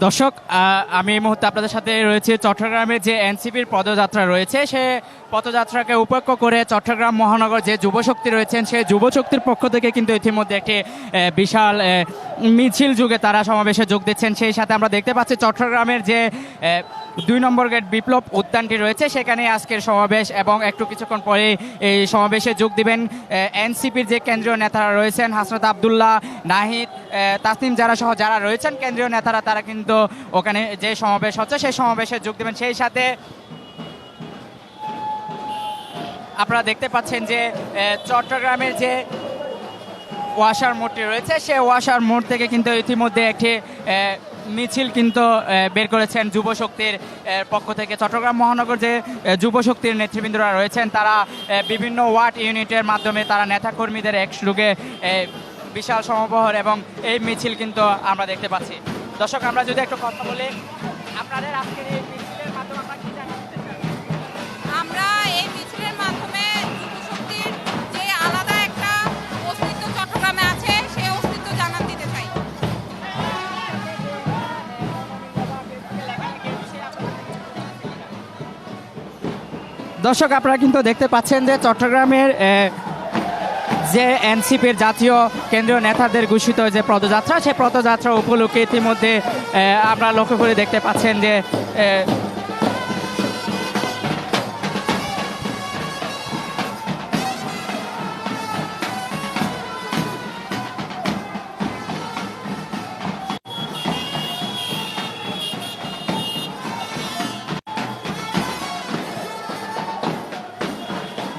দর্শক আমি এই মুহূর্তে আপনাদের সাথে রয়েছে চট্টগ্রামে যে এনসিপির পদযাত্রা রয়েছে সে পদযাত্রাকে উপেক্ষ করে চট্টগ্রাম মহানগর যে যুবশক্তি রয়েছেন, সেই যুবশক্তির পক্ষ থেকে কিন্তু ইতিমধ্যে একটি বিশাল মিছিল যুগে তারা সমাবেশে যোগ দিচ্ছেন। সেই সাথে আমরা দেখতে পাচ্ছি চট্টগ্রামের যে দুই নম্বর গেট বিপ্লব উদ্যানটি রয়েছে, সেখানে আজকের সমাবেশ এবং একটু কিছুক্ষণ পরে এই সমাবেশে যোগ দিবেন এনসিপির যে কেন্দ্রীয় নেতারা রয়েছেন হাসরত আবদুল্লাহ, নাহিদ তাসনিম যারা সহ যারা রয়েছেন, কেন্দ্রীয় নেতারা, তারা কিন্তু ওখানে যে সমাবেশ হচ্ছে, সেই সমাবেশে যোগ দিবেন। সেই সাথে আপনারা দেখতে পাচ্ছেন যে চট্টগ্রামের যে ওয়াশার মোড়টি রয়েছে সে ওয়াশার মোড় থেকে কিন্তু ইতিমধ্যে একটি মিছিল কিন্তু বের করেছেন যুব শক্তির পক্ষ থেকে। চট্টগ্রাম মহানগর যে যুব শক্তির নেতৃবৃন্দরা রয়েছেন, তারা বিভিন্ন ওয়ার্ড ইউনিটের মাধ্যমে তারা নেতাকর্মীদের একসঙ্গে বিশাল সমবহর এবং এই মিছিল কিন্তু আমরা দেখতে পাচ্ছি। দর্শক, আমরা যদি একটু কথা বলি, আপনাদের আজকের এই দর্শক, আপনারা কিন্তু দেখতে পাচ্ছেন যে চট্টগ্রামের যে এনসিপির জাতীয় কেন্দ্রীয় নেতাদের ঘোষিত যে পদযাত্রা, সেই পদযাত্রা উপলক্ষে ইতিমধ্যে আপনারা লক্ষ্য করে দেখতে পাচ্ছেন যে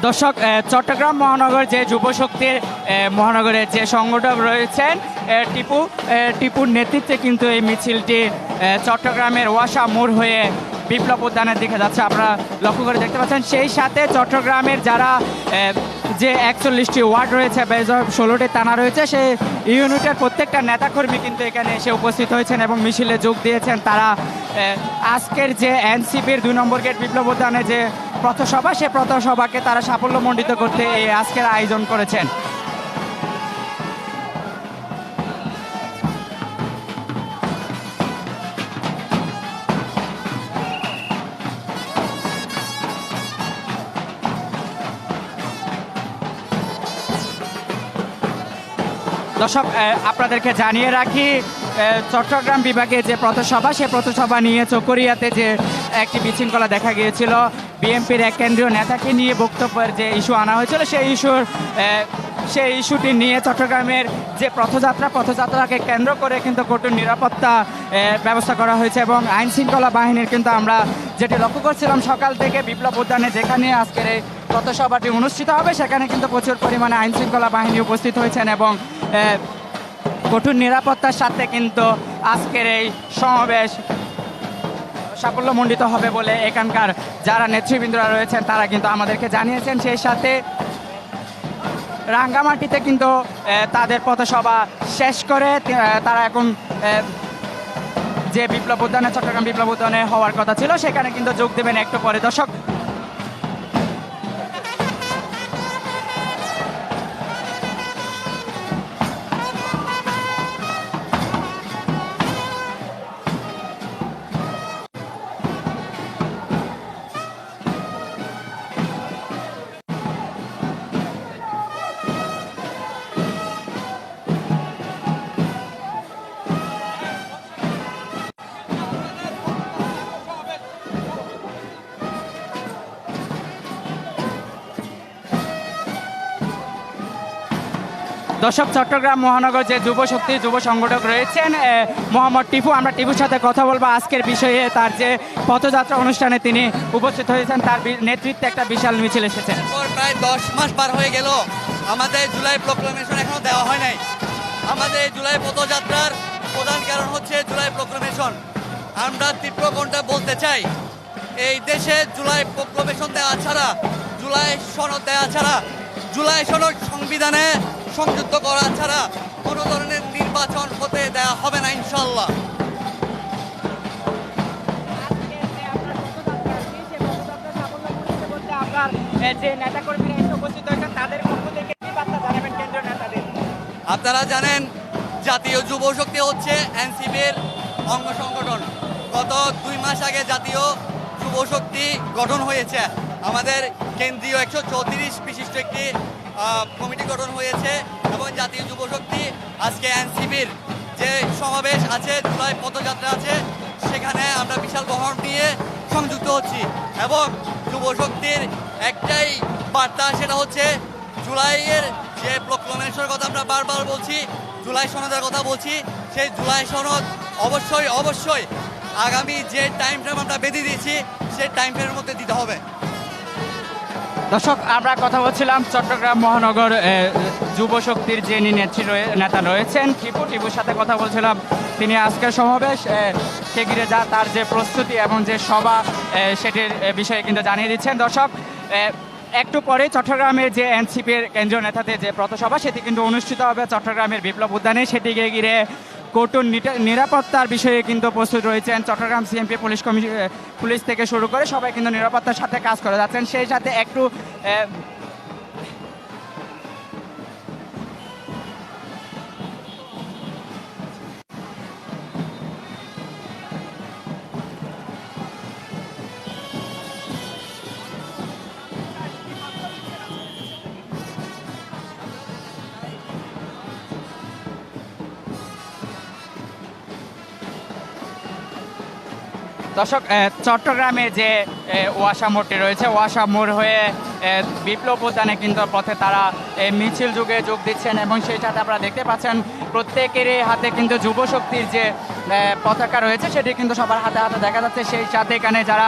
দর্শক চট্টগ্রাম মহানগর যে যুব শক্তির মহানগরের যে সংগঠক রয়েছেন টিপু টিপুর নেতৃত্বে কিন্তু এই মিছিলটি চট্টগ্রামের ওয়াসা মোড় হয়ে বিপ্লব উদ্যানের দিকে যাচ্ছে। আপনারা লক্ষ্য করে দেখতে পাচ্ছেন, সেই সাথে চট্টগ্রামের যারা যে একচল্লিশটি ওয়ার্ড রয়েছে ষোলোটি তানা রয়েছে সে ইউনিটের প্রত্যেকটা নেতাকর্মী কিন্তু এখানে এসে উপস্থিত হয়েছেন এবং মিছিলে যোগ দিয়েছেন। তারা আজকের যে এনসিপির দুই নম্বর গেট বিপ্লব উদ্যানে যে প্রথসভা সে প্রথসভাকে তারা সাফল্যমণ্ডিত করতে এই আজকের আয়োজন করেছেন। দর্শক আপনাদেরকে জানিয়ে রাখি চট্টগ্রাম বিভাগে যে পথসভা সে পথসভা নিয়ে চকরিয়াতে যে একটি বিশৃঙ্খলা দেখা গিয়েছিল, বিএনপির এক কেন্দ্রীয় নেতাকে নিয়ে বক্তব্যের যে ইস্যু আনা হয়েছিল, সেই ইস্যুর সেই ইস্যুটি নিয়ে চট্টগ্রামের যে পথযাত্রা, পথযাত্রাকে কেন্দ্র করে কিন্তু কঠোর নিরাপত্তা ব্যবস্থা করা হয়েছে এবং আইন শৃঙ্খলা বাহিনীর কিন্তু আমরা যেটি লক্ষ্য করছিলাম, সকাল থেকে বিপ্লব উদ্যানে যেখানে আজকের এই পথসভাটি অনুষ্ঠিত হবে, সেখানে কিন্তু প্রচুর পরিমাণে আইন শৃঙ্খলা বাহিনী উপস্থিত হয়েছেন এবং কঠোর নিরাপত্তার সাথে কিন্তু আজকের এই সমাবেশ সাফল্যমণ্ডিত হবে বলে এখানকার যারা নেতৃবৃন্দরা রয়েছেন, তারা কিন্তু আমাদেরকে জানিয়েছেন। সেই সাথে রাঙ্গামাটিতে কিন্তু তাদের পথসভা শেষ করে তারা এখন যে বিপ্লব উদ্যানে, চট্টগ্রাম বিপ্লব উদ্যানে হওয়ার কথা ছিল, সেখানে কিন্তু যোগ দেবেন একটু পরে। দর্শক দর্শক, চট্টগ্রাম মহানগর যে যুব শক্তি, যুব সংগঠক রয়েছেন মোহাম্মদ টিপু, আমরা টিপুর সাথে কথা বলব আজকের বিষয়ে। তার যে পথযাত্রা অনুষ্ঠানে তিনি উপস্থিত হয়েছেন, তার নেতৃত্বে একটা বিশাল মিছিল এসেছেন পর প্রায় দশ মাস পার হয়ে গেল। আমাদের জুলাই প্রোক্লামেশন এখনও দেওয়া হয় নাই। আমাদের জুলাই পদযাত্রার প্রধান কারণ হচ্ছে জুলাই প্রোক্লামেশন আমরা তীব্র কণ্ঠে বলতে চাই, এই দেশে জুলাই প্রোক্লামেশন দেওয়া ছাড়া, জুলাই সনদ দেওয়া ছাড়া, জুলাই সনদ সংবিধানে সংযুক্ত করা ছাড়া কোনো ধরনের নির্বাচন হতে দেওয়া হবে না ইনশাল্লাহ যে জানাবেন কেন্দ্রীয় নেতাদের আপনারা জানেন, জাতীয় যুব শক্তি হচ্ছে এনসিপির অঙ্গ সংগঠন। গত দুই মাস আগে জাতীয় যুব শক্তি গঠন হয়েছে। আমাদের কেন্দ্রীয় একশো চৌত্রিশ বিশিষ্ট একটি কমিটি গঠন হয়েছে এবং জাতীয় যুব শক্তি আজকে এনসিপির যে সমাবেশ আছে, জুলাই পদযাত্রা আছে, সেখানে আমরা বিশাল বহর নিয়ে সংযুক্ত হচ্ছি এবং যুব শক্তির একটাই বার্তা সেটা হচ্ছে জুলাইয়ের যে প্রক্লমেশনের কথা আমরা বারবার বলছি, জুলাই সনদের কথা বলছি, সেই জুলাই সনদ অবশ্যই অবশ্যই আগামী যে টাইম ফ্রেম আমরা বেঁধে দিয়েছি, সেই টাইম ফ্রেমের মধ্যে দিতে হবে। দর্শক, আমরা কথা বলছিলাম চট্টগ্রাম মহানগর যুব শক্তির যে নেত্রী নেতা রয়েছেন, টিপু, টিপুর সাথে কথা বলছিলাম। তিনি আজকের সমাবেশ সে ঘিরে যা তার যে প্রস্তুতি এবং যে সভা সেটির বিষয়ে কিন্তু জানিয়ে দিচ্ছেন। দর্শক একটু পরে চট্টগ্রামের যে এনসিপির কেন্দ্রীয় নেতাদের যে প্রথসভা সেটি কিন্তু অনুষ্ঠিত হবে চট্টগ্রামের বিপ্লব উদ্যানে। সেটিকে ঘিরে কঠোর নিরাপত্তার বিষয়ে কিন্তু প্রস্তুত রয়েছেন Chattogram CMP police commission police থেকে শুরু করে সবাই কিন্তু নিরাপত্তার সাথে কাজ করে যাচ্ছেন। সেই সাথে একটু দর্শক চট্টগ্রামে যে ওয়াসা মোড়টি রয়েছে, ওয়াসা মোড় হয়ে বিপ্লব উদ্যানে কিন্তু পথে তারা মিছিল যুগে যোগ দিচ্ছেন এবং সেই সাথে আপনারা দেখতে পাচ্ছেন, প্রত্যেকেরই হাতে কিন্তু যুব শক্তির যে পতাকা রয়েছে, সেটি কিন্তু সবার হাতে হাতে দেখা যাচ্ছে। সেই সাথে এখানে যারা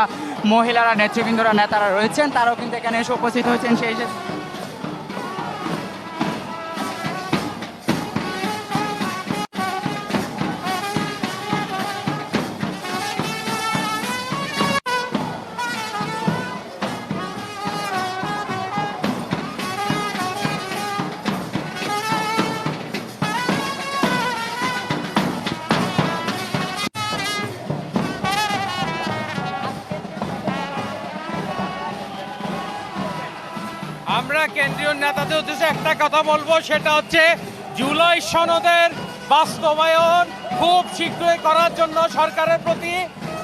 মহিলারা, নেতৃবৃন্দরা, নেতারা রয়েছেন, তারাও কিন্তু এখানে এসে উপস্থিত হয়েছেন। সেই কেন্দ্রীয় নেতাদের উদ্দেশ্যে একটা কথা বলব সেটা হচ্ছে জুলাই সনদের বাস্তবায়ন খুব শীঘ্রই করার জন্য সরকারের প্রতি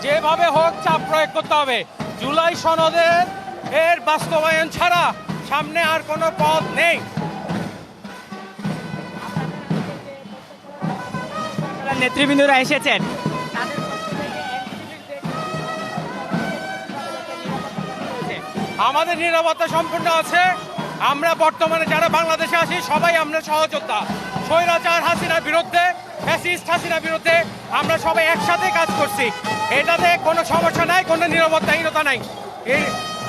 যেভাবে হোক চাপ প্রয়োগ করতে হবে। জুলাই সনদের এর বাস্তবায়ন ছাড়া সামনে আর কোনো পথ নেই। নেতৃবৃন্দরা এসেছেন। আমাদের নিরাপত্তা সম্পূর্ণ আছে। আমরা বর্তমানে যারা বাংলাদেশে আছি, সবাই আমরা সহযোদ্ধা। স্বৈরাচার হাসিনার বিরুদ্ধে, ফ্যাসিস্ট হাসিনার বিরুদ্ধে আমরা সবাই একসাথে কাজ করছি। এটাতে কোনো সমস্যা নাই, কোনো নিরাপত্তাহীনতা নাই। এই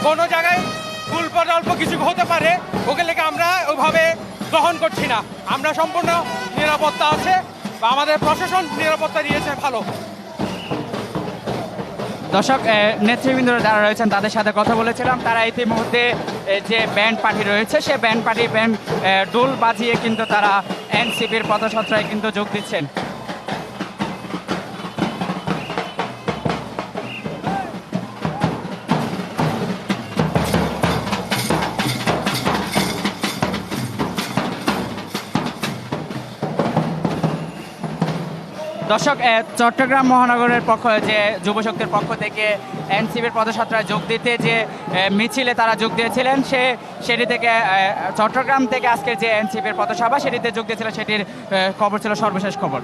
কোনো জায়গায় অল্প অল্প কিছু হতে পারে, ওকে লেগে আমরা ওইভাবে গ্রহণ করছি না। আমরা সম্পূর্ণ নিরাপত্তা আছে, আমাদের প্রশাসন নিরাপত্তা দিয়েছে, ভালো। দর্শক নেতৃবৃন্দরা যারা রয়েছেন তাদের সাথে কথা বলেছিলাম। তারা ইতিমধ্যে যে ব্যান্ড পার্টি রয়েছে, সে ব্যান্ড পার্টি ব্যান্ড ডোল বাজিয়ে কিন্তু তারা এনসিপির পথসত্রায় কিন্তু যোগ দিচ্ছেন। দর্শক চট্টগ্রাম মহানগরের পক্ষ যে যুবশক্তির পক্ষ থেকে এনসিপির পদযাত্রায় যোগ দিতে যে মিছিলে তারা যোগ দিয়েছিলেন, সে, সেটি থেকে চট্টগ্রাম থেকে আজকে যে এনসিপির পদসভা সেটিতে যোগ দিয়েছিল, সেটির খবর ছিল সর্বশেষ খবর।